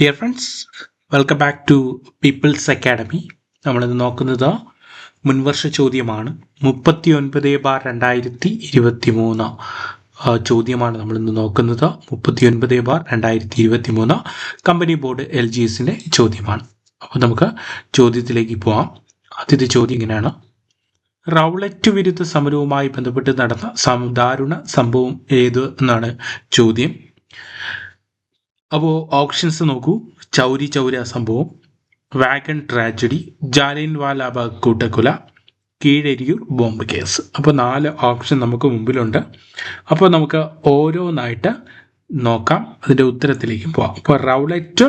Dear friends welcome back to people's academy നമ്മളിത് നോക്കുന്നത് മുൻവർഷ ചോദ്യമാണ്. മുപ്പത്തി ഒൻപത് ബാർ രണ്ടായിരത്തി ഇരുപത്തി മൂന്ന് ചോദ്യമാണ് നമ്മളിന്ന് നോക്കുന്നത്. മുപ്പത്തി ഒൻപത് ബാർ രണ്ടായിരത്തി ഇരുപത്തി മൂന്ന് കമ്പനി ബോർഡ് എൽ ജി എസിന്റെ ചോദ്യമാണ്. അപ്പോൾ നമുക്ക് ചോദ്യത്തിലേക്ക് പോവാം. ആദ്യത്തെ ചോദ്യം ഇങ്ങനെയാണ്. റൗളറ്റ് വിരുദ്ധ സമരവുമായി ബന്ധപ്പെട്ട് നടന്ന ദാരുണ സംഭവം ഏത് എന്നാണ് ചോദ്യം. അപ്പോൾ ഓപ്ഷൻസ് നോക്കൂ. ചൗരി ചൗര സംഭവം. വാഗൺ ട്രാജഡി ജാലിയൻ വാലാബാഗ് കൂട്ടക്കൊല. Keezhariyur bomb case. അപ്പോൾ നാല് ഓപ്ഷൻ നമുക്ക് മുമ്പിലുണ്ട്. അപ്പോൾ നമുക്ക് ഓരോന്നായിട്ട് നോക്കാം. അതിന്റെ ഉത്തരത്തിലേക്ക് പോകാം അപ്പോൾ റൗലറ്റ്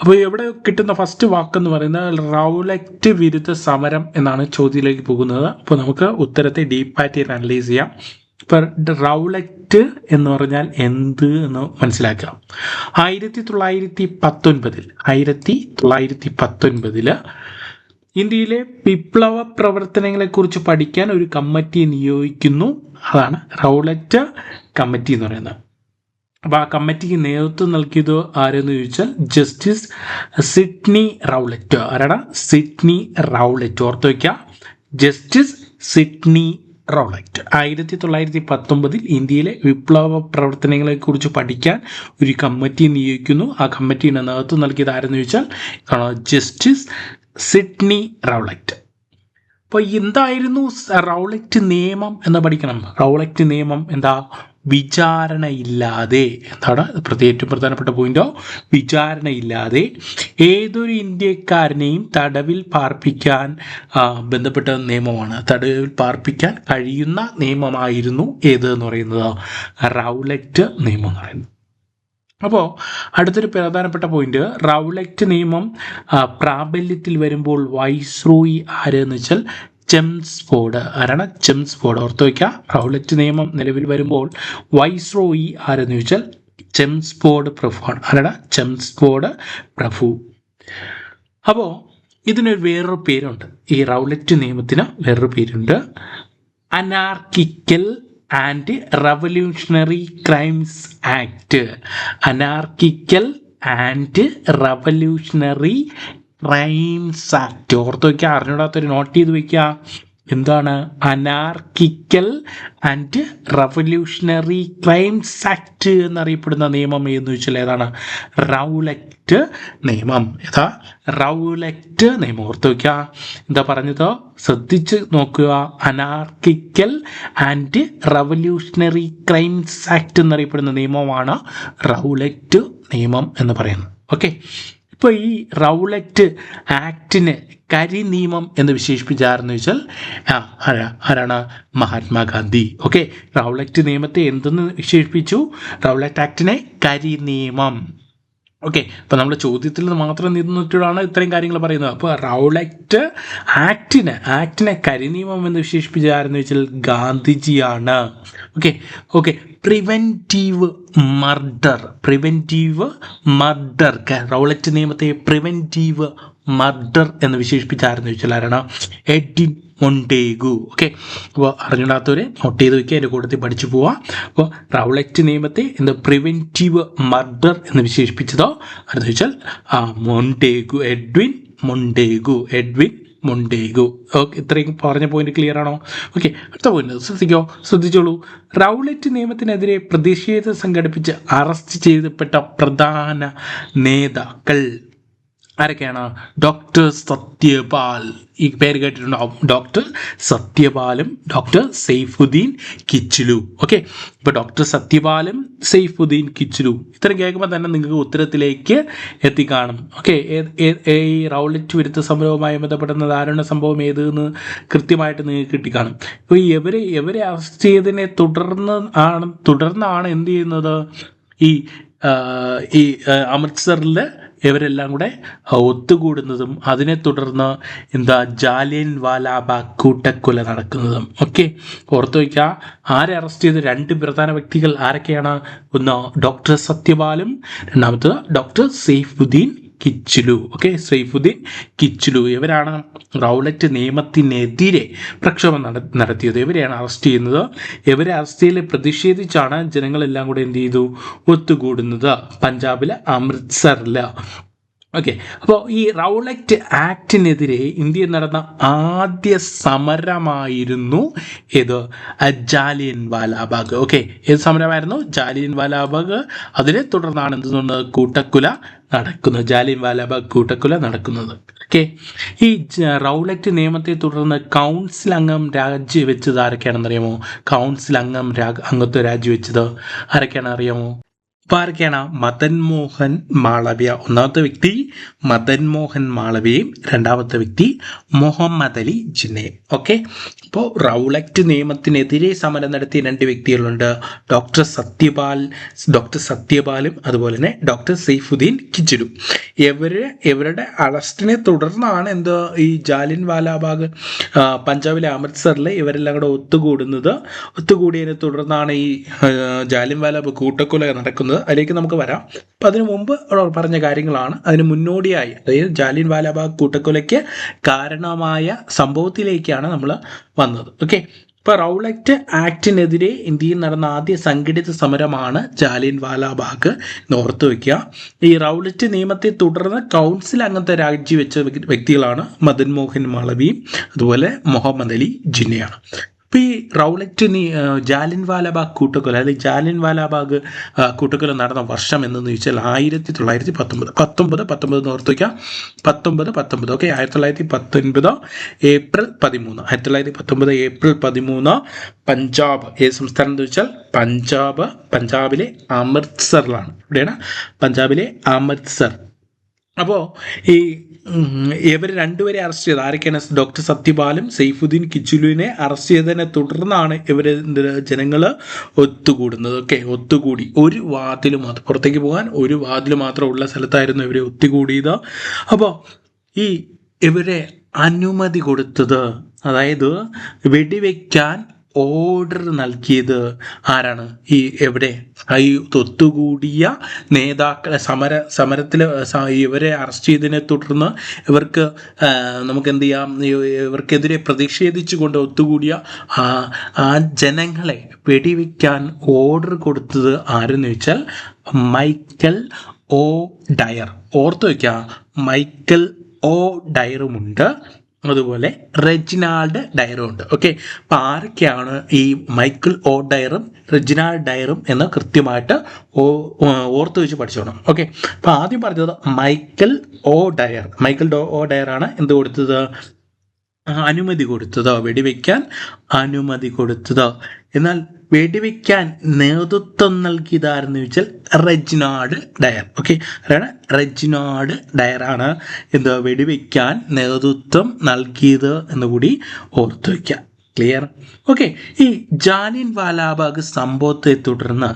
അപ്പോൾ എവിടെ കിട്ടുന്ന ഫസ്റ്റ് വാക്കെന്ന് പറയുന്നത് റൗലറ്റ് വിരുദ്ധ സമരം എന്നാണ് ചോദ്യത്തിലേക്ക് പോകുന്നത്. അപ്പോൾ നമുക്ക് ഉത്തരത്തെ ഡീപ്പായിട്ട് അനലൈസ് ചെയ്യാം. റൗലറ്റ് എന്ന് പറഞ്ഞാൽ എന്ത് എന്ന് മനസ്സിലാക്കാം. ആയിരത്തി തൊള്ളായിരത്തി പത്തൊൻപതിൽ ആയിരത്തി തൊള്ളായിരത്തി പത്തൊൻപതിൽ ഇന്ത്യയിലെ വിപ്ലവ പ്രവർത്തനങ്ങളെക്കുറിച്ച് പഠിക്കാൻ ഒരു കമ്മിറ്റി നിയോഗിക്കുന്നു. അതാണ് റൗലറ്റ് കമ്മിറ്റി എന്ന് പറയുന്നത്. അപ്പോൾ ആ കമ്മിറ്റിക്ക് നേതൃത്വം നൽകിയത് ആരെന്ന് ചോദിച്ചാൽ ജസ്റ്റിസ് സിഡ്നി റൗലറ്റ് ആരാണ് സിഡ്നി റൗലറ്റ് ഓർത്ത് വയ്ക്കുക ജസ്റ്റിസ് സിഡ്നി റൗലറ്റ് ആയിരത്തി തൊള്ളായിരത്തി പത്തൊമ്പതിൽ ഇന്ത്യയിലെ വിപ്ലവ പ്രവർത്തനങ്ങളെക്കുറിച്ച് പഠിക്കാൻ ഒരു കമ്മിറ്റി നിയോഗിക്കുന്നു. ആ കമ്മിറ്റിയുടെ നേതൃത്വം നൽകിയത് ആരെന്ന് ചോദിച്ചാൽ ജസ്റ്റിസ് സിഡ്നി റൗളക്റ്റ് അപ്പോൾ എന്തായിരുന്നു റൗളക്റ്റ് നിയമം എന്ന് പഠിക്കണം? റൗളക്റ്റ് നിയമം എന്താ? വിചാരണയില്ലാതെ എന്താണ്? പ്രത്യേക ഏറ്റവും പ്രധാനപ്പെട്ട പോയിന്റോ വിചാരണയില്ലാതെ ഏതൊരു ഇന്ത്യക്കാരനെയും തടവിൽ പാർപ്പിക്കാൻ ബന്ധപ്പെട്ട നിയമമാണ്. തടവിൽ പാർപ്പിക്കാൻ കഴിയുന്ന നിയമമായിരുന്നു ഏത് എന്ന് പറയുന്നത്? റൗലറ്റ് നിയമം എന്ന് പറയുന്നത്. അപ്പോൾ അടുത്തൊരു പ്രധാനപ്പെട്ട പോയിന്റ് റൗലറ്റ് നിയമം പ്രാബല്യത്തിൽ വരുമ്പോൾ വൈസ്രോയി ആരെന്ന് വെച്ചാൽ ചെംസ് ബോർഡ് ആരാണ് ചെംസ് ബോർഡ് ഓർത്ത് വയ്ക്കുക റൗലറ്റ് നിയമം നിലവിൽ വരുമ്പോൾ വൈസ്രോയി ആരെന്ന് ചോദിച്ചാൽ ചെംസ് പ്രഭു ആണ്. ആരാണ് ചെംസ് ബോർഡ് പ്രഭു. അപ്പോൾ ഇതിനൊരു വേറൊരു പേരുണ്ട്. ഈ റൗലറ്റ് നിയമത്തിന് വേറൊരു പേരുണ്ട്. Anarchical and revolutionary crimes act. Anarchical and revolutionary act ഓർത്ത് വയ്ക്കുക അറിഞ്ഞൂടാത്തൊരു നോട്ട് ചെയ്ത് വയ്ക്കുക എന്താണ്? Anarchical and revolutionary crimes act എന്നറിയപ്പെടുന്ന നിയമം എന്ന് വെച്ചാൽ ഏതാണ്? റൗലക്റ്റ് നിയമം. ഏതാ? റൗലക്റ്റ് നിയമം. ഓർത്ത് വയ്ക്കുക എന്താ പറഞ്ഞത്? ശ്രദ്ധിച്ച് നോക്കുക. Anarchical and revolutionary crimes act എന്നറിയപ്പെടുന്ന നിയമമാണ് റൗലക്റ്റ് നിയമം എന്ന് പറയുന്നത്. ഓക്കെ ഇപ്പോൾ ഈ റൗലറ്റ് ആക്ടിന് കരി നിയമം എന്ന് വിശേഷിപ്പിച്ച ആരെന്ന് വെച്ചാൽ ആരാണ്? മഹാത്മാഗാന്ധി. ഓക്കെ റൗലറ്റ് നിയമത്തെ എന്തെന്ന് വിശേഷിപ്പിച്ചു? റൗലറ്റ് ആക്ടിനെ കരി നിയമം ഓക്കെ അപ്പോൾ നമ്മൾ ചോദ്യത്തിൽ മാത്രം നിന്നിട്ടാണ് ഇത്രയും കാര്യങ്ങൾ പറയുന്നത്. അപ്പോൾ റൗലറ്റ് ആക്ടിന് ആക്ടിനെ കരിനിയമം എന്ന് വിശേഷിപ്പിച്ച ആരെന്ന് വെച്ചാൽ ഗാന്ധിജിയാണ്. Okay okay preventive murder preventive murder Rowlatt നിയമത്തെ പ്രിവെന്റീവ് മർഡർ എന്ന് വിശേഷിപ്പിച്ച ആരെന്ന് ചോദിച്ചാൽ ആരാണ്? Edwin Montagu okay? അപ്പോൾ അറിഞ്ഞിടാത്തവരെ നോട്ട് ചെയ്ത് വയ്ക്കുക എന്റെ കൂട്ടത്തിൽ പഠിച്ചു പോവാം. അപ്പോൾ റൗലറ്റ് നിയമത്തെ എന്ത് പ്രിവെന്റീവ് മർഡർ എന്ന് വിശേഷിപ്പിച്ചതോ? അടുത്ത ചോദിച്ചാൽ ആ Montagu Edwin Montagu Edwin Montagu okay ഇത്രയും പറഞ്ഞ പോയിന്റ് ക്ലിയർ ആണോ? ഓക്കെ അടുത്ത പോയിന്റ് ശ്രദ്ധിക്കോ? ശ്രദ്ധിച്ചോളൂ. റൗലറ്റ് നിയമത്തിനെതിരെ പ്രതിഷേധം സംഘടിപ്പിച്ച് അറസ്റ്റ് ചെയ്യപ്പെട്ട പ്രധാന നേതാക്കൾ ആരൊക്കെയാണ്? ഡോക്ടർ സത്യപാൽ. ഈ പേര് കേട്ടിട്ടുണ്ടാവും ഡോക്ടർ സത്യപാലും ഡോക്ടർ സെയ്ഫുദ്ദീൻ കിച്ചിലു. ഓക്കെ ഇപ്പോൾ ഡോക്ടർ സത്യപാലും സെയ്ഫുദ്ദീൻ കിച്ചിലു. ഇത്രയും കേൾക്കുമ്പോൾ തന്നെ നിങ്ങൾക്ക് ഉത്തരത്തിലേക്ക് എത്തിക്കാണും. ഓക്കെ ഈ റൗലറ്റ് വിരുദ്ധ സംഭവവുമായി ബന്ധപ്പെടുന്ന ധാരണ സംഭവം ഏത് എന്ന് കൃത്യമായിട്ട് നിങ്ങൾക്ക് കിട്ടിക്കാണും. ഇപ്പോൾ ഇവരെ ഇവരെ അറസ്റ്റ് ചെയ്തതിനെ തുടർന്ന് ആണ് തുടർന്നാണ് എന്ത് ചെയ്യുന്നത്? ഈ ഈ അമൃത്സറിൽ ഇവരെല്ലാം കൂടെ ഒത്തുകൂടുന്നതും അതിനെ തുടർന്ന് എന്താ ജാലിയൻ വാലാബാഗ് കൂട്ടക്കൊല നടക്കുന്നതും. ഓക്കെ ഓർത്ത് വയ്ക്കുക ആരെ അറസ്റ്റ് ചെയ്ത രണ്ട് പ്രധാന വ്യക്തികൾ ആരൊക്കെയാണ്? ഒന്ന് ഡോക്ടർ സത്യപാലും രണ്ടാമത്തത് ഡോക്ടർ സൈഫുദ്ദീൻ കിച്ചുലു. ഓക്കെ സൈഫുദ്ദീൻ കിച്ചിലു. ഇവരാണ് റൗലറ്റ് നിയമത്തിനെതിരെ പ്രക്ഷോഭം നട നടത്തിയത്. ഇവരെയാണ് അറസ്റ്റ് ചെയ്യുന്നത്. ഇവരെ അറസ്റ്റ് ചെയ്യൽ പ്രതിഷേധിച്ചാണ് ജനങ്ങളെല്ലാം കൂടെ എന്ത് ചെയ്തു? ഒത്തുകൂടുന്നത്. പഞ്ചാബിലെ അമൃത്സറിൽ ഓക്കെ അപ്പോൾ ഈ റൗലറ്റ് ആക്ടിനെതിരെ ഇന്ത്യയിൽ നടന്ന ആദ്യ സമരമായിരുന്നു ഇത് ജാലിയൻ വാലാബാഗ്. ഓക്കെ ഏത് സമരമായിരുന്നു? ജാലിയൻ വാലാബാഗ്. അതിനെ തുടർന്നാണ് എന്ത് കൂട്ടക്കുല നടക്കുന്നത്. ജാലിയൻ വാലാബാഗ് കൂട്ടക്കുല നടക്കുന്നത്. ഓക്കെ ഈ റൗലറ്റ് നിയമത്തെ തുടർന്ന് കൗൺസിൽ അംഗം രാജിവെച്ചത് ആരൊക്കെയാണെന്നറിയാമോ? കൗൺസിൽ അംഗം അംഗത്വം രാജിവെച്ചത് ആരൊക്കെയാണ് അറിയാമോ അപ്പോൾ ആരൊക്കെയാണ് മദൻ മോഹൻ മാളവ്യ. ഒന്നാമത്തെ വ്യക്തി മദൻ മോഹൻ മാളവ്യയും രണ്ടാമത്തെ വ്യക്തി മുഹമ്മദ് അലി ജിന്നയും. ഓക്കെ? ഇപ്പോൾ റൗളക്റ്റ് നിയമത്തിനെതിരെ സമരം നടത്തിയ രണ്ട് വ്യക്തികളുണ്ട്. ഡോക്ടർ സത്യപാൽ ഡോക്ടർ സത്യപാലും അതുപോലെ തന്നെ ഡോക്ടർ സൈഫുദ്ദീൻ കിച്ചിലും ഇവർ ഇവരുടെ അറസ്റ്റിനെ തുടർന്നാണ് എന്തോ ഈ ജാലിൻ വാലാബാഗ് പഞ്ചാബിലെ അമൃത്സറിൽ ഇവരെല്ലാം കൂടെ ഒത്തുകൂടുന്നത്. ഒത്തുകൂടിയതിനെ തുടർന്നാണ് ഈ ജാലിൻ വാലാബാഗ് കൂട്ടക്കൊല നടക്കുന്നത്. അതിലേക്ക് നമുക്ക് വരാം. അപ്പം അതിനു മുമ്പ് പറഞ്ഞ കാര്യങ്ങളാണ്. അതിന് മുന്നോടിയായി അതായത് ജാലിൻ വാലാബാഗ് കൂട്ടക്കൊലയ്ക്ക് കാരണമായ സംഭവത്തിലേക്കാണ് നമ്മൾ വന്നത്. ഓക്കെ ഇപ്പോൾ റൗലറ്റ് ആക്ടിനെതിരെ ഇന്ത്യയിൽ നടന്ന ആദ്യ സംഘടിത സമരമാണ് ജാലിയൻ വാലാബാഗ് എന്ന് ഓർത്ത് വയ്ക്കുക ഈ റൗലറ്റ് നിയമത്തെ തുടർന്ന് കൗൺസിൽ അംഗത്തെ രാജിവെച്ച വ്യക്തി- വ്യക്തികളാണ് മദൻ മോഹൻ മാളവിയും അതുപോലെ മുഹമ്മദ് അലി ജിന്നയാണ്. അപ്പോൾ ഈ റൗലറ്റ് നീ ജാലിൻ വാലാബാഗ് കൂട്ടക്കൊല അല്ലെങ്കിൽ ജാലിൻ വാലാബാഗ് കൂട്ടക്കൊല നടന്ന വർഷം എന്ന് ചോദിച്ചാൽ ആയിരത്തി തൊള്ളായിരത്തി പത്തൊമ്പത് പത്തൊമ്പത് പത്തൊമ്പത് ഓർത്ത് വയ്ക്കാം പത്തൊമ്പത് പത്തൊമ്പത്. ഓക്കെ ആയിരത്തി തൊള്ളായിരത്തി പത്തൊൻപത് ഏപ്രിൽ പതിമൂന്ന്. ആയിരത്തി തൊള്ളായിരത്തി പത്തൊമ്പത് ഏപ്രിൽ പതിമൂന്ന് പഞ്ചാബ്. ഏത് സംസ്ഥാനം എന്ന് വെച്ചാൽ പഞ്ചാബ് പഞ്ചാബിലെ അമൃത്സറിലാണ്. എവിടെയാണ് പഞ്ചാബിലെ അമൃത്സർ. അപ്പോൾ ഈ ഇവർ രണ്ടുപേരെ അറസ്റ്റ് ചെയ്ത്. ആരൊക്കെയാണ് ഡോക്ടർ സത്യപാലും സെയ്ഫുദ്ദീൻ കിച്ചുലുവിനെ അറസ്റ്റ് ചെയ്തതിനെ തുടർന്നാണ് ഇവർ ജനങ്ങൾ ഒത്തുകൂടുന്നത്. ഓക്കെ ഒത്തുകൂടി. ഒരു വാതിൽ മാത്രം പുറത്തേക്ക് പോകാൻ ഒരു വാതിൽ മാത്രം ഉള്ള സ്ഥലത്തായിരുന്നു ഇവരെ ഒത്തുകൂടിയത്. അപ്പോൾ ഈ ഇവരെ അനുമതി കൊടുത്തത് അതായത് വെടിവെക്കാൻ ഓർഡർ നൽകിയത് ആരാണ്? ഈ എവിടെ? ഈ ഒത്തുകൂടിയ നേതാക്കളെ സമര സമരത്തിൽ ഇവരെ അറസ്റ്റ് ചെയ്തതിനെ തുടർന്ന് ഇവർക്ക് നമുക്ക് എന്ത് ചെയ്യാം ഇവർക്കെതിരെ പ്രതിഷേധിച്ചുകൊണ്ട് ഒത്തുകൂടിയ ആ ജനങ്ങളെ വെടിവെക്കാൻ ഓർഡർ കൊടുത്തത് ആരെന്ന് വെച്ചാൽ മൈക്കൽ ഓ ഡയർ. ഓർത്ത് വയ്ക്കുക മൈക്കൽ ഓ ഡയറുമുണ്ട്. അതുപോലെ റെജിനാൾഡ് ഡയറും ഉണ്ട്. ഓക്കെ അപ്പം ആരൊക്കെയാണ് ഈ മൈക്കിൾ ഓ ഡയറും റെജിനാൾഡ് ഡയറും എന്ന് കൃത്യമായിട്ട് ഓർത്ത് വെച്ച് പഠിച്ചോണം. ഓക്കെ അപ്പം ആദ്യം പറഞ്ഞത് മൈക്കിൾ ഓ ഡയർ. മൈക്കിൾ ഡോ ഓ ഡയറാണ് എന്ത് കൊടുത്തത്? അനുമതി കൊടുത്തതോ? വെടിവെക്കാൻ അനുമതി കൊടുത്തതോ? എന്നാൽ വെടിവെക്കാൻ നേതൃത്വം നൽകിയതാരെന്ന് ചോദിച്ചാൽ റെജിനാഡ് ഡയർ. ഓക്കെ? അതാണ് റെജിനാഡ് ഡയറാണ് എന്തോ വെടിവെക്കാൻ നേതൃത്വം നൽകിയത് എന്ന് കൂടി ഓർത്തു വയ്ക്കുക ക്ലിയർ? ഓക്കെ? ഈ ജാനിൻ വാലാബാഗ് സംഭവത്തെ തുടർന്ന്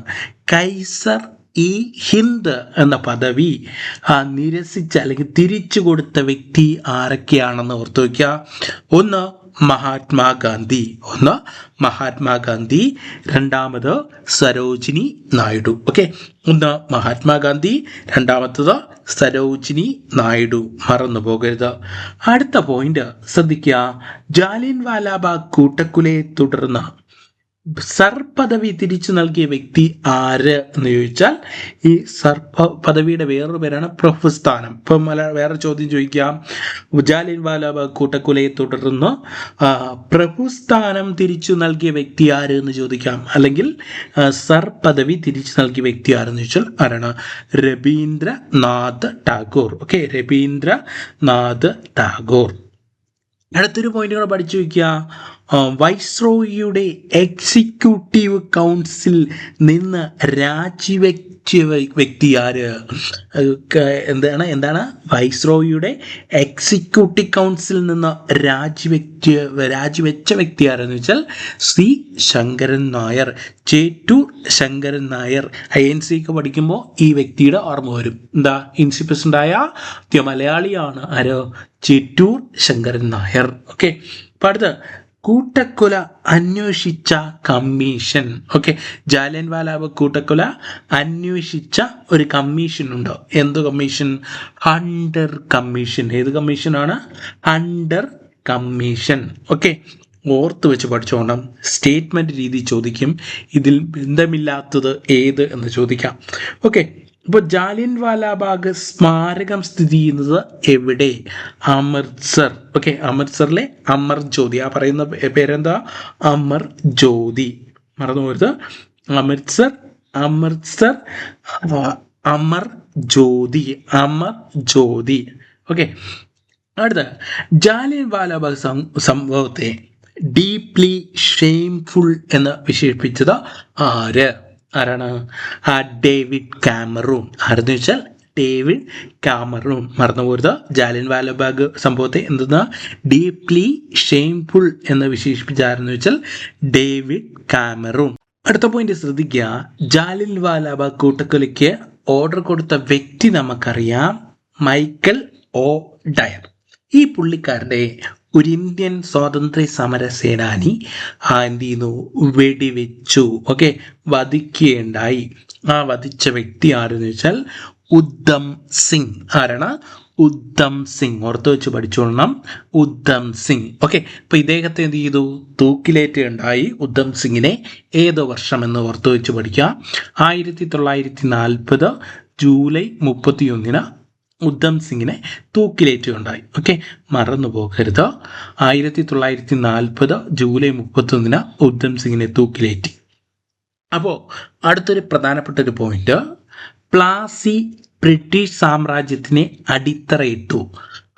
കൈസർ ഈ ഹിന്ദ് എന്ന പദവി നിരസിച്ച അല്ലെങ്കിൽ തിരിച്ചു കൊടുത്ത വ്യക്തി ആരൊക്കെയാണെന്ന് ഓർത്തു വയ്ക്കുക. ഒന്ന് മഹാത്മാഗാന്ധി ഒന്ന് മഹാത്മാഗാന്ധി രണ്ടാമത് സരോജിനി നായിഡു. ഓക്കെ ഒന്ന് മഹാത്മാഗാന്ധി രണ്ടാമത്തത് സരോജിനി നായിഡു. മറന്നു പോകരുത്. അടുത്ത പോയിന്റ് ശ്രദ്ധിക്കുക. ജാലിയൻ വാലാബാഗ് കൂട്ടക്കുലയെ തുടർന്ന് സർ പദവി തിരിച്ചു നൽകിയ വ്യക്തി ആര് എന്ന് ചോദിച്ചാൽ ഈ സർ പദവിയുടെ വേറൊരു പേരാണ് പ്രഭുസ്ഥാനം ഇപ്പം മല വേറെ ചോദ്യം ചോദിക്കാം. ജാലിൻ വാലാബാഗ് കൂട്ടക്കുലയെ തുടർന്ന് പ്രഭു പ്രഭുസ്ഥാനം തിരിച്ചു നൽകിയ വ്യക്തി ആര് എന്ന് ചോദിക്കാം. അല്ലെങ്കിൽ സർ പദവി തിരിച്ചു നൽകിയ വ്യക്തി ആരെന്ന് ചോദിച്ചാൽ ആരാണ്? രവീന്ദ്രനാഥ് ടാഗോർ. ഓക്കെ രവീന്ദ്രനാഥ് ടാഗോർ. അടുത്തൊരു പോയിന്റ് കൂടെ പഠിച്ചു വെക്കുക വൈസ്രോയിയുടെ എക്സിക്യൂട്ടീവ് കൗൺസിൽ നിന്ന് രാജിവെച്ച വ്യക്തി ആര്? എന്താണ് എന്താണ്? വൈസ്രോയിയുടെ എക്സിക്യൂട്ടീവ് കൗൺസിൽ നിന്ന് രാജിവെച്ച രാജിവെച്ച വ്യക്തി ആരെന്ന് വെച്ചാൽ C Sankaran Nair Chettur Sankaran Nair. I N C ഒക്കെ പഠിക്കുമ്പോൾ ഈ വ്യക്തിയുടെ ഓർമ്മ വരും. എന്താ ഇൻസി പ്രസിഡന്റായ മലയാളിയാണ് ആരോ? ചേറ്റൂർ ശങ്കരൻ നായർ. ഓക്കെ. അപ്പം അടുത്ത് കൂട്ടക്കൊല അന്വേഷിച്ച കമ്മീഷൻ. ഓക്കെ ജാലിയൻ വാലാബ് കൂട്ടക്കൊല അന്വേഷിച്ച ഒരു കമ്മീഷൻ ഉണ്ടോ? എന്ത് കമ്മീഷൻ? Hunter commission. ഏത് കമ്മീഷനാണ്? Hunter commission. ഓക്കെ ഓർത്ത് വെച്ച് പഠിച്ചോണം. സ്റ്റേറ്റ്മെന്റ് രീതി ചോദിക്കും. ഇതിൽ ബന്ധമില്ലാത്തത് ഏത് എന്ന് ചോദിക്കാം. ഓക്കെ ഇപ്പോൾ ജാലിയൻ വാലാബാഗ് സ്മാരകം സ്ഥിതി ചെയ്യുന്നത് എവിടെ? അമൃത്സർ. ഓക്കെ അമൃത്സറിലെ അമർ ജ്യോതി. ആ പറയുന്ന പേരെന്താ? അമർ ജ്യോതി. മറന്നു പോരുത് അമൃത്സർ അമൃത്സർ അമർ ജ്യോതി. അമർ ജ്യോതി. ഓക്കെ അടുത്ത. ജാലിയൻ വാലാബാഗ് സംഭവത്തെ ഡീപ്ലി ഷെയിംഫുൾ എന്ന് വിശേഷിപ്പിച്ചത് ആര്? ആരാണ്? ആ ഡേവിഡ് കാമറൂൺ. ആരെന്ന് വെച്ചാൽ ഡേവിഡ് കാമറൂൺ. മറന്നുപോരുത്. ജാലിൻ വാലബാഗ് സംഭവത്തെ എന്തെന്ന്? ഡീപ്ലി ഷെയിംഫുൾ എന്ന് വിശേഷിപ്പിച്ച ആരെന്ന് വെച്ചാൽ ഡേവിഡ് കാമറൂൺ. അടുത്ത പോയിന്റ് ശ്രദ്ധിക്കുക. ജാലിൻ വാലാബാഗ് കൂട്ടക്കൊലയ്ക്ക് ഓർഡർ കൊടുത്ത വ്യക്തി നമുക്കറിയാം. Michael ഡയർ. ഈ പുള്ളിക്കാരന്റെ ഒരു ഇന്ത്യൻ സ്വാതന്ത്ര്യ സമര സേനാനി എന്ത് ചെയ്യുന്നു വെടിവെച്ചു. ഓക്കെ വധിക്കുകയുണ്ടായി. ആ വധിച്ച വ്യക്തി ആരെന്ന് വെച്ചാൽ ഉദ്ധം സിംഗ്. ആരാണ്? ഉദ്ധം സിംഗ്. ഓർത്ത് വെച്ച് പഠിച്ചോളണം. ഉദ്ധം സിംഗ്. ഓക്കെ അപ്പൊ ഇദ്ദേഹത്തെ എന്ത് ചെയ്തു? തൂക്കിലേറ്റുണ്ടായി ഉദ്ധം സിംഗിനെ ഏതോ വർഷം എന്ന് ഓർത്ത് വെച്ച് പഠിക്കുക ആയിരത്തി തൊള്ളായിരത്തി നാൽപ്പത് ജൂലൈ മുപ്പത്തിയൊന്നിന് ഉദ്ധം സിംഗിനെ തൂക്കിലേറ്റുകയുണ്ടായി. ഓക്കെ? മറന്നു പോകരുത്. ആയിരത്തി തൊള്ളായിരത്തി നാൽപ്പത് ജൂലൈ മുപ്പത്തൊന്നിന് ഉദ്ധം സിംഗിനെ തൂക്കിലേറ്റി. അപ്പോൾ അടുത്തൊരു പ്രധാനപ്പെട്ട ഒരു പോയിന്റ്. പ്ലാസി ബ്രിട്ടീഷ് സാമ്രാജ്യത്തിനെ അടിത്തറയിട്ടു.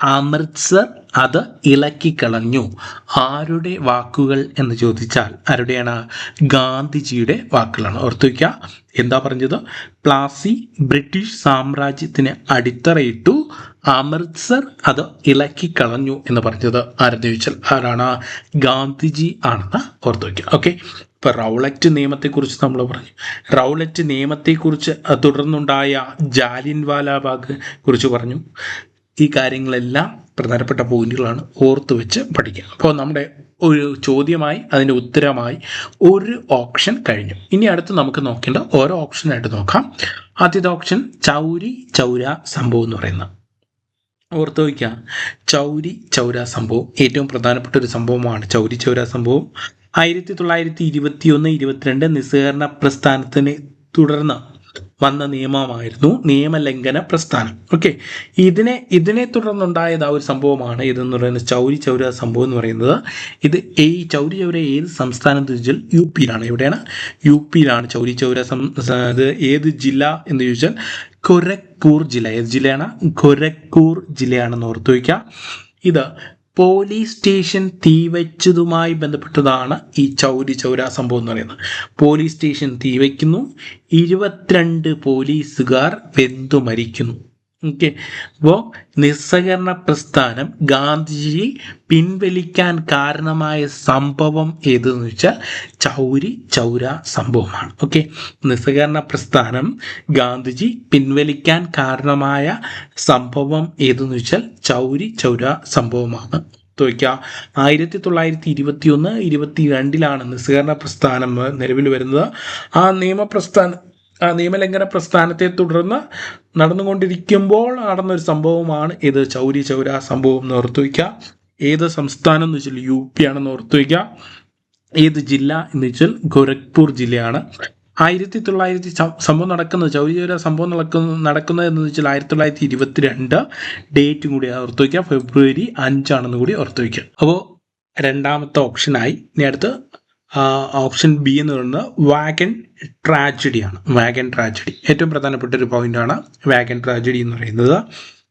അമൃത്സർ അത് ഇളക്കിക്കളഞ്ഞു. ആരുടെ വാക്കുകൾ എന്ന് ചോദിച്ചാൽ ആരുടെയാണ്? ഗാന്ധിജിയുടെ വാക്കുകളാണ്. ഓർത്തു വയ്ക്കുക. എന്താ പറഞ്ഞത്? പ്ലാസി ബ്രിട്ടീഷ് സാമ്രാജ്യത്തിന് അടിത്തറയിട്ടു അമൃത്സർ അത് ഇളക്കിക്കളഞ്ഞു എന്ന് പറഞ്ഞത് ആരെന്ന് ചോദിച്ചാൽ ആരാണ്? ഗാന്ധിജി ആണെന്ന് ഓർത്തു വയ്ക്കുക. ഓക്കെ. ഇപ്പൊ റൗളറ്റ് നിയമത്തെക്കുറിച്ച് നമ്മൾ പറഞ്ഞു. റൗളറ്റ് നിയമത്തെക്കുറിച്ച് തുടർന്നുണ്ടായ ജാലിൻവാലാബാഗ് കുറിച്ച് പറഞ്ഞു. ഈ കാര്യങ്ങളെല്ലാം പ്രധാനപ്പെട്ട പോയിന്റുകളാണ് ഓർത്ത് വെച്ച് പഠിക്കുക. അപ്പോൾ നമ്മുടെ ഒരു ചോദ്യമായി അതിന്റെ ഉത്തരമായി ഒരു ഓപ്ഷൻ കഴിഞ്ഞു. ഇനി അടുത്ത് നമുക്ക് നോക്കേണ്ട ഓരോ ഓപ്ഷനായിട്ട് നോക്കാം. ആദ്യത്തെ ഓപ്ഷൻ ചൗരി ചൗര സംഭവം എന്ന് പറയുന്നത്. ഓർത്ത് വയ്ക്കുക ചൗരി ചൗര സംഭവം. ഏറ്റവും പ്രധാനപ്പെട്ട ഒരു സംഭവമാണ് ചൗരി ചൗര സംഭവം. ആയിരത്തി തൊള്ളായിരത്തി ഇരുപത്തി ഒന്ന് ഇരുപത്തിരണ്ട് നിസ്സഹകരണ പ്രസ്ഥാനത്തിനെ തുടർന്ന് വന്ന നിയമമായിരുന്നു നിയമലംഘന പ്രസ്ഥാനം. ഓക്കെ ഇതിനെ ഇതിനെ തുടർന്നുണ്ടായത് ആ ഒരു സംഭവമാണ് ഇതെന്ന് പറയുന്നത് ചൗരി ചൗര സംഭവം എന്ന് പറയുന്നത്. ഇത് ഈ ചൗരി ചൗര ഏത് സംസ്ഥാനത്ത് ചോദിച്ചാൽ യു പിയിലാണ്. എവിടെയാണ്? യു പിയിലാണ് ചൗരി ചൗര ഇത് ഏത് ജില്ല എന്ന് ചോദിച്ചാൽ ഖൊരഗ്പൂർ ജില്ല. ഏത് ജില്ലയാണ്? ഖൊരഗ്പൂർ ജില്ലയാണെന്ന് ഓർത്തു വയ്ക്കുക. ഇത് പോലീസ് സ്റ്റേഷൻ തീവച്ചതുമായി ബന്ധപ്പെട്ടതാണ് ഈ ചൗരി ചൗര സംഭവം എന്ന് പറയുന്നത്. പോലീസ് സ്റ്റേഷൻ തീവയ്ക്കുന്നു ഇരുപത്തിരണ്ട് പോലീസുകാർ വെന്തു മരിക്കുന്നു. ഓക്കെ അപ്പോൾ നിസ്സഹകരണ പ്രസ്ഥാനം ഗാന്ധിജി പിൻവലിക്കാൻ കാരണമായ സംഭവം ഏതെന്ന് വെച്ചാൽ ചൗരി ചൗര സംഭവമാണ്. ഓക്കെ നിസ്സഹകരണ പ്രസ്ഥാനം ഗാന്ധിജി പിൻവലിക്കാൻ കാരണമായ സംഭവം ഏതെന്ന് വെച്ചാൽ ചൗരി ചൗര സംഭവമാണ്. ചോദിക്കുക ആയിരത്തി തൊള്ളായിരത്തി ഇരുപത്തി ഒന്ന് ഇരുപത്തി രണ്ടിലാണ് നിസ്സഹകരണ പ്രസ്ഥാനം നിലവിൽ വരുന്നത്. ആ നിയമപ്രസ്ഥാനം ആ നിയമലംഘന പ്രസ്ഥാനത്തെ തുടർന്ന് നടന്നുകൊണ്ടിരിക്കുമ്പോൾ നടന്നൊരു സംഭവമാണ് ഇത്. ചൗരി ചൗര സംഭവം എന്ന് ഓർത്തു വയ്ക്കുക. ഏത് സംസ്ഥാനം എന്ന് വെച്ചാൽ യു പി ആണെന്ന് ഓർത്തു വയ്ക്കുക. ഏത് ജില്ല എന്ന് വെച്ചാൽ ഗോരഖ്പൂർ ജില്ലയാണ്. ആയിരത്തി തൊള്ളായിരത്തി സംഭവം നടക്കുന്നത് ചൗരി ചൗര സംഭവം നടക്കുന്ന നടക്കുന്നത് എന്ന് വെച്ചാൽ ആയിരത്തി തൊള്ളായിരത്തി ഇരുപത്തി രണ്ട് ഡേറ്റും കൂടി ഓർത്തു വയ്ക്കുക. ഫെബ്രുവരി അഞ്ചാണെന്ന് കൂടി ഓർത്തു വയ്ക്കുക. അപ്പോൾ രണ്ടാമത്തെ ഓപ്ഷനായി ഇനി അടുത്ത് ഓപ്ഷൻ ബി എന്ന് പറയുന്നത് വാഗൻ ട്രാജഡിയാണ് വാഗൻ ട്രാജഡി ഏറ്റവും പ്രധാനപ്പെട്ട ഒരു പോയിന്റാണ് വാഗൻ ട്രാജഡി എന്ന് പറയുന്നത്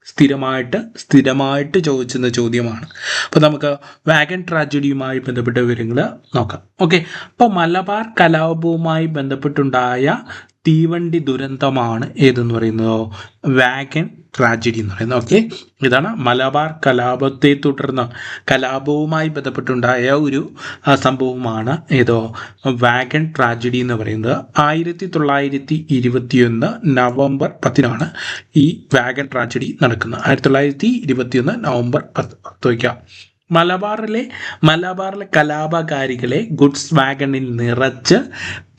സ്ഥിരമായിട്ട് സ്ഥിരമായിട്ട് ചോദിച്ചിരുന്ന ചോദ്യമാണ്. അപ്പോൾ നമുക്ക് വാഗൻ ട്രാജഡിയുമായി ബന്ധപ്പെട്ട വിവരങ്ങൾ നോക്കാം. ഓക്കെ അപ്പോൾ മലബാർ കലാപവുമായി ബന്ധപ്പെട്ടുണ്ടായ തീവണ്ടി ദുരന്തമാണ് ഏതെന്ന് പറയുന്നത്? വാഗൻ ട്രാജഡി എന്ന് പറയുന്നത്. ഓക്കെ? ഇതാണ് മലബാർ കലാപത്തെ തുടർന്ന് കലാപവുമായി ബന്ധപ്പെട്ടുണ്ടായ ഒരു സംഭവമാണ് ഏതോ വാഗൺ ട്രാജഡി എന്ന് പറയുന്നത്. ആയിരത്തി തൊള്ളായിരത്തി ഇരുപത്തിയൊന്ന് നവംബർ പത്തിനാണ് ഈ വാഗൺ ട്രാജഡി നടക്കുന്നത്. ആയിരത്തി തൊള്ളായിരത്തി ഇരുപത്തിയൊന്ന് നവംബർ പത്ത് പത്ത് വയ്ക്കാം. മലബാറിലെ മലബാറിലെ കലാപകാരികളെ ഗുഡ്സ് വാഗണിൽ നിറച്ച്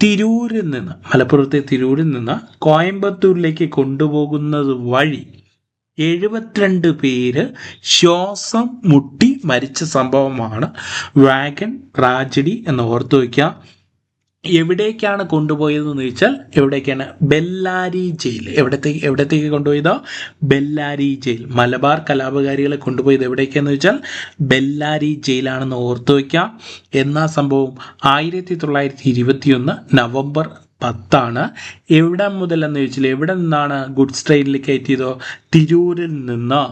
തിരൂരിൽ നിന്ന് മലപ്പുറത്തെ തിരൂരിൽ നിന്ന് കോയമ്പത്തൂരിലേക്ക് കൊണ്ടുപോകുന്നത് വഴി എഴുപത്തിരണ്ട് പേര് ശ്വാസം മുട്ടി മരിച്ച സംഭവമാണ്. വാഗൺ ട്രാജഡി എന്ന് ഓർത്തു വയ്ക്കുക എവിടേക്കാണ് കൊണ്ടുപോയതെന്ന് ചോദിച്ചാൽ എവിടേക്കാണ്? ബെല്ലാരി ജയിൽ. എവിടത്തേക്ക് എവിടത്തേക്ക് കൊണ്ടുപോയതോ? ബെല്ലാരി ജയിൽ. മലബാർ കലാപകാരികളെ കൊണ്ടുപോയത് എവിടേക്കാന്ന് വെച്ചാൽ ബെല്ലാരി ജയിലാണെന്ന് ഓർത്തു വയ്ക്കാം എന്നാ സംഭവം? ആയിരത്തി തൊള്ളായിരത്തി ഇരുപത്തിയൊന്ന് നവംബർ പത്താണ്. എവിടെ മുതൽ എന്ന് ചോദിച്ചാൽ എവിടെ നിന്നാണ് ഗുഡ്സ് ട്രെയിനിൽ കയറ്റിയതോ? തിരൂരിൽ നിന്ന്.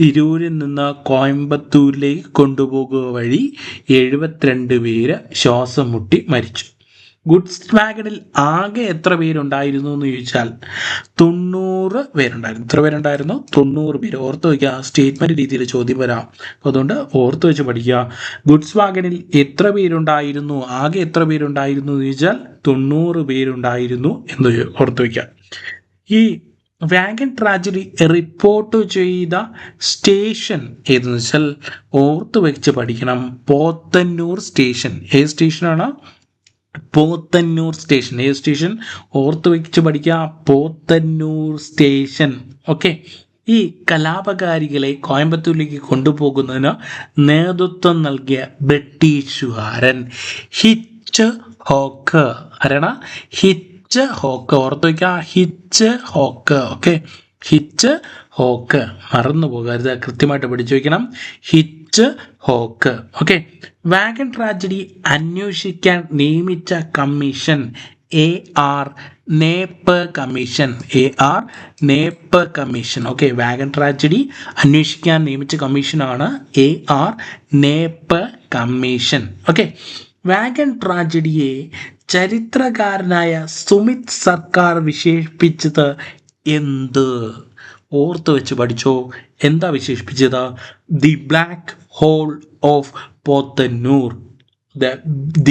തിരൂരിൽ നിന്ന് കോയമ്പത്തൂരിലേക്ക് കൊണ്ടുപോകുക വഴി എഴുപത്തിരണ്ട് പേര് ശ്വാസം മുട്ടി മരിച്ചു. ഗുഡ്സ് വാഗണിൽ ആകെ എത്ര പേരുണ്ടായിരുന്നു എന്ന് ചോദിച്ചാൽ തൊണ്ണൂറ് പേരുണ്ടായിരുന്നു. എത്ര പേരുണ്ടായിരുന്നു? തൊണ്ണൂറ് പേര്. ഓർത്ത് വയ്ക്കുക സ്റ്റേറ്റ്മെന്റ് രീതിയിൽ ചോദ്യം വരാം. അതുകൊണ്ട് ഓർത്ത് വെച്ച് പഠിക്കുക. ഗുഡ്സ് വാഗണിൽ എത്ര പേരുണ്ടായിരുന്നു? ആകെ എത്ര പേരുണ്ടായിരുന്നു എന്ന് ചോദിച്ചാൽ തൊണ്ണൂറ് പേരുണ്ടായിരുന്നു എന്ന് ഓർത്ത് വയ്ക്കുക. ഈ വാഗൺ ട്രാജഡി റിപ്പോർട്ട് ചെയ്ത സ്റ്റേഷൻ ഏതെന്ന് വെച്ചാൽ ഓർത്ത് വെച്ച് പഠിക്കണം. പോത്തന്നൂർ സ്റ്റേഷൻ. ഏത് സ്റ്റേഷനാണ്? പോത്തന്നൂർ സ്റ്റേഷൻ ഏത് സ്റ്റേഷൻ ഓർത്ത് വെച്ച് പഠിക്കുക പോത്തന്നൂർ സ്റ്റേഷൻ. ഓക്കെ ഈ കലാപകാരികളെ കോയമ്പത്തൂരിലേക്ക് കൊണ്ടുപോകുന്നതിന് നേതൃത്വം നൽകിയ ബ്രിട്ടീഷുകാരൻ ഹിച്ച് ഹോക്ക്. ആരാണ്? Hitchcock. ഓർത്ത് വയ്ക്കുക ഹിച്ച് ഹോക്ക്. Okay Hitchcock. മറന്നു പോകരുത് കൃത്യമായിട്ട് പഠിച്ചു വയ്ക്കണം Hitchcock. Okay wagon tragedy അന്വേഷിക്കാൻ നിയമിച്ച commission A R Knapp commission A R Knapp commission. Okay wagon tragedy അന്വേഷിക്കാൻ നിയമിച്ച കമ്മീഷനാണ് A R Knapp commission. Okay wagon ട്രാജഡിയെ ചരിത്രകാരനായ സുമിത് സർക്കാർ വിശേഷിപ്പിച്ചത് എന്ത്? ഓർത്ത് വെച്ച് പഠിച്ചോ. എന്താ വിശേഷിപ്പിച്ചത്? The black hole of Podanur the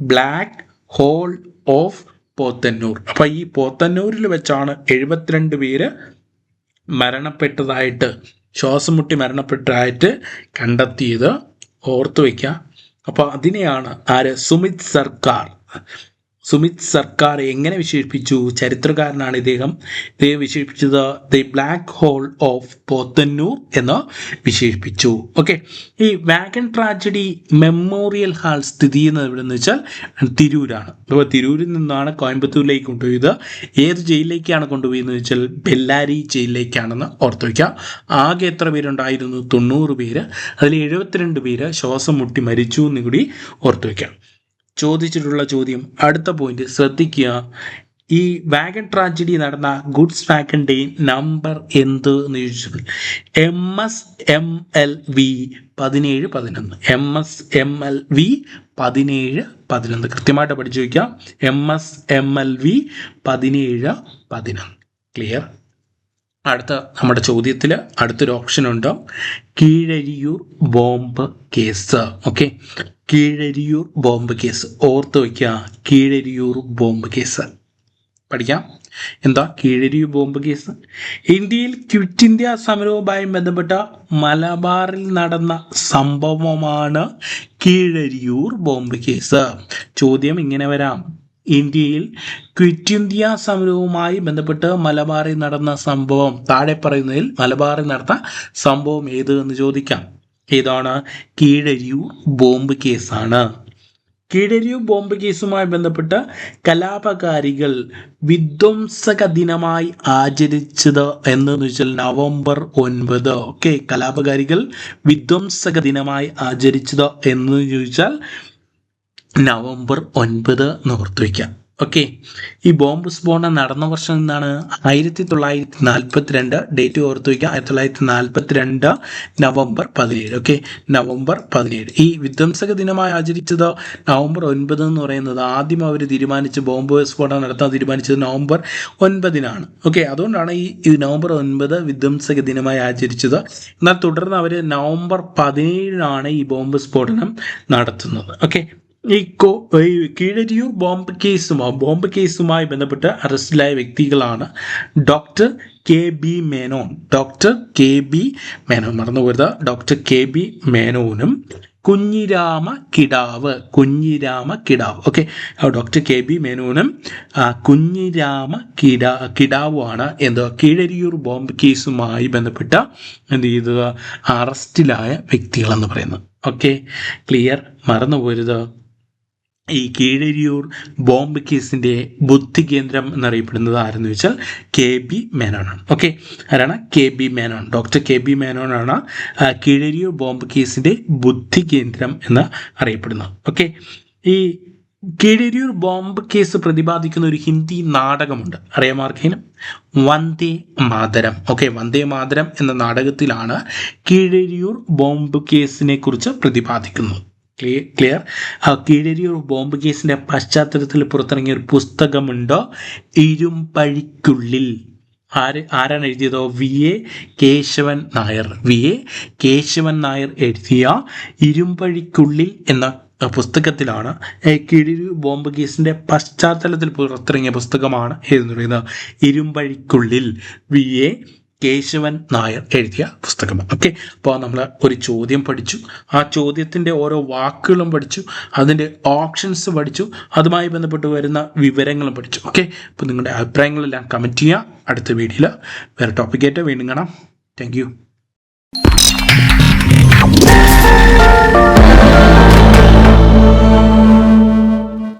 black hole of Podanur അപ്പം ഈ പോത്തന്നൂരിൽ വെച്ചാണ് എഴുപത്തിരണ്ട് പേര് മരണപ്പെട്ടതായിട്ട് ശ്വാസം മുട്ടി മരണപ്പെട്ടതായിട്ട് കണ്ടെത്തിയത്. ഓർത്തു വയ്ക്കുക അപ്പോൾ അതിനെയാണ് ആര്? സുമിത് സർക്കാർ. സുമിത് സർക്കാർ എങ്ങനെ വിശേഷിപ്പിച്ചു? ചരിത്രകാരനാണ് ഇദ്ദേഹം. ഇദ്ദേഹം വിശേഷിപ്പിച്ചത് the black hole of Podanur എന്ന് വിശേഷിപ്പിച്ചു. ഓക്കെ. ഈ വാഗൺ ട്രാജഡി മെമ്മോറിയൽ ഹാൾ സ്ഥിതി ചെയ്യുന്നത് എവിടെയെന്ന് വെച്ചാൽ തിരൂരാണ്. അപ്പോൾ തിരൂരിൽ നിന്നാണ് കോയമ്പത്തൂരിലേക്ക് കൊണ്ടുപോയത്. ഏത് ജയിലിലേക്കാണ് കൊണ്ടുപോയെന്ന് വെച്ചാൽ ബെല്ലാരി ജയിലിലേക്കാണെന്ന് ഓർത്തു വയ്ക്കുക ആകെ എത്ര പേരുണ്ടായിരുന്നു? തൊണ്ണൂറ് പേര്. അതിൽ എഴുപത്തിരണ്ട് പേര് ശ്വാസം മുട്ടി മരിച്ചു എന്ന് കൂടി ഓർത്തു വയ്ക്കാം ചോദിച്ചിട്ടുള്ള ചോദ്യം അടുത്ത പോയിന്റ് ശ്രദ്ധിക്കുക. ഈ വാഗൺ ട്രാജഡി നടന്ന ഗുഡ്സ് ഡേ നമ്പർ എന്ത് എന്ന് ചോദിച്ചത്? M S M L V പതിനേഴ് പതിനൊന്ന്. M S M L V പതിനേഴ് പതിനൊന്ന്. കൃത്യമായിട്ട് പഠിച്ചു വയ്ക്കാം. M S M L V പതിനേഴ് പതിനൊന്ന്. ക്ലിയർ അടുത്ത നമ്മുടെ ചോദ്യത്തിൽ അടുത്തൊരു ഓപ്ഷൻ ഉണ്ട്. Keezhariyur bomb case. Okay Keezhariyur bomb case. ഓർത്ത് വയ്ക്കുക കീഴരിയൂർ ബോംബ് കേസ്. പഠിക്കാം. എന്താ കീഴരിയൂർ ബോംബ് കേസ്? ഇന്ത്യയിൽ ക്വിറ്റ് ഇന്ത്യ സമരവുമായി ബന്ധപ്പെട്ട മലബാറിൽ നടന്ന സംഭവമാണ് കീഴരിയൂർ ബോംബ് കേസ്. ചോദ്യം ഇങ്ങനെ വരാം. ഇന്ത്യയിൽ ക്വിറ്റ് ഇന്ത്യ സമരവുമായി ബന്ധപ്പെട്ട് മലബാറിൽ നടന്ന സംഭവം താഴെ പറയുന്നതിൽ മലബാറിൽ നടന്ന സംഭവം ഏത് എന്ന് ചോദിക്കാം. ഏതാണ്? കീഴരിയു ബോംബ് കേസാണ്. കീഴരിയു ബോംബ് കേസുമായി ബന്ധപ്പെട്ട് കലാപകാരികൾ വിധ്വംസക ദിനമായി ആചരിച്ചത് എന്ന് വെച്ചാൽ നവംബർ ഒൻപത്. ഓക്കെ കലാപകാരികൾ വിധ്വംസക ദിനമായി ആചരിച്ചത് എന്ന് ചോദിച്ചാൽ നവംബർ ഒൻപത് എന്ന് ഓർത്തു വയ്ക്കാം ഓക്കെ ഈ ബോംബ് സ്ഫോടനം നടന്ന വർഷം എന്താണ് ആയിരത്തി തൊള്ളായിരത്തി നാൽപ്പത്തി രണ്ട് ഡേറ്റ് ഓർത്ത് വയ്ക്കുക ആയിരത്തി തൊള്ളായിരത്തി നാൽപ്പത്തി രണ്ട് നവംബർ പതിനേഴ്. ഓക്കെ നവംബർ പതിനേഴ്. ഈ വിധ്വംസക ദിനമായി ആചരിച്ചത് നവംബർ ഒൻപത് എന്ന് പറയുന്നത് ആദ്യം അവർ തീരുമാനിച്ച് ബോംബ് സ്ഫോടനം നടത്താൻ തീരുമാനിച്ചത് നവംബർ ഒൻപതിനാണ്. ഓക്കെ അതുകൊണ്ടാണ് ഈ നവംബർ ഒൻപത് വിധ്വംസക ദിനമായി ആചരിച്ചത്. എന്നാൽ തുടർന്ന് അവർ നവംബർ പതിനേഴിനാണ് ഈ ബോംബ് സ്ഫോടനം നടത്തുന്നത്. ഓക്കെ ഈ കോ ഈ കീഴരിയൂർ ബോംബ് കേസുമായി ബോംബ് കേസുമായി ബന്ധപ്പെട്ട് അറസ്റ്റിലായ വ്യക്തികളാണ് doctor K B Menon. Doctor K B Menon മറന്നുപോരുത doctor K B മേനോനും കുഞ്ഞിരാമ കിടാവ് കുഞ്ഞിരാമ കിടാവ്. ഓക്കെ ഡോക്ടർ കെ ബി മേനോനും കുഞ്ഞിരാമ കിടാ കിടാവുമാണ് എന്തോ കീഴരിയൂർ ബോംബ് കേസുമായി ബന്ധപ്പെട്ട എന്ത് ചെയ്തത്? അറസ്റ്റിലായ വ്യക്തികളെന്ന് പറയുന്നത്. Okay clear? മറന്നു പോരുത്. ഈ കീഴരിയൂർ ബോംബ് കേസിന്റെ ബുദ്ധി കേന്ദ്രം എന്നറിയപ്പെടുന്നത് ആരെന്ന് വെച്ചാൽ കെ ബി മേനോനാണ്. ഓക്കെ? ആരാണ്? K B Menon. Doctor K B മേനോനാണ് Keezhariyur bomb കേസിന്റെ ബുദ്ധി കേന്ദ്രം എന്ന് അറിയപ്പെടുന്നത്. ഓക്കെ? ഈ കീഴരിയൂർ ബോംബ് കേസ് പ്രതിപാദിക്കുന്ന ഒരു ഹിന്ദി നാടകമുണ്ട്. അറിയാം ആർക്കെങ്കിലും? വന്ദേ മാതരം. ഓക്കെ? വന്ദേ മാതരം എന്ന നാടകത്തിലാണ് കീഴരിയൂർ ബോംബ് കേസിനെ കുറിച്ച് പ്രതിപാദിക്കുന്നത്. ക്ലിയർ ആ കീഴരിയൂർ ബോംബ് കേസിന്റെ പശ്ചാത്തലത്തിൽ പുറത്തിറങ്ങിയ ഒരു പുസ്തകമുണ്ടോ? ഇരുമ്പഴിക്കുള്ളിൽ. ആര് ആരാണ് എഴുതിയതോ? V. A. Keshavan Nair. V. A. Keshavan Nair എഴുതിയ ഇരുമ്പഴിക്കുള്ളിൽ എന്ന പുസ്തകത്തിലാണ് കിഴിരു ബോംബ് കേസിന്റെ പശ്ചാത്തലത്തിൽ പുറത്തിറങ്ങിയ പുസ്തകമാണ് എഴുതുന്നത്. ഇരുമ്പഴിക്കുള്ളിൽ. വി. എ. കേശവൻ നായർ എഴുതിയ പുസ്തകം ഓക്കെ അപ്പോൾ നമ്മൾ ഒരു ചോദ്യം പഠിച്ചു. ആ ചോദ്യത്തിന്റെ ഓരോ വാക്കുകളും പഠിച്ചു. അതിന്റെ ഓപ്ഷൻസ് പഠിച്ചു. അതുമായി ബന്ധപ്പെട്ട് വരുന്ന വിവരങ്ങളും പഠിച്ചു. ഓക്കെ അപ്പോൾ നിങ്ങളുടെ അഭിപ്രായങ്ങളെല്ലാം കമന്റ് ചെയ്യുക. അടുത്ത വീഡിയോയിൽ വേറെ ടോപ്പിക്കായിട്ട് വീണ്ടും കാണാം. താങ്ക്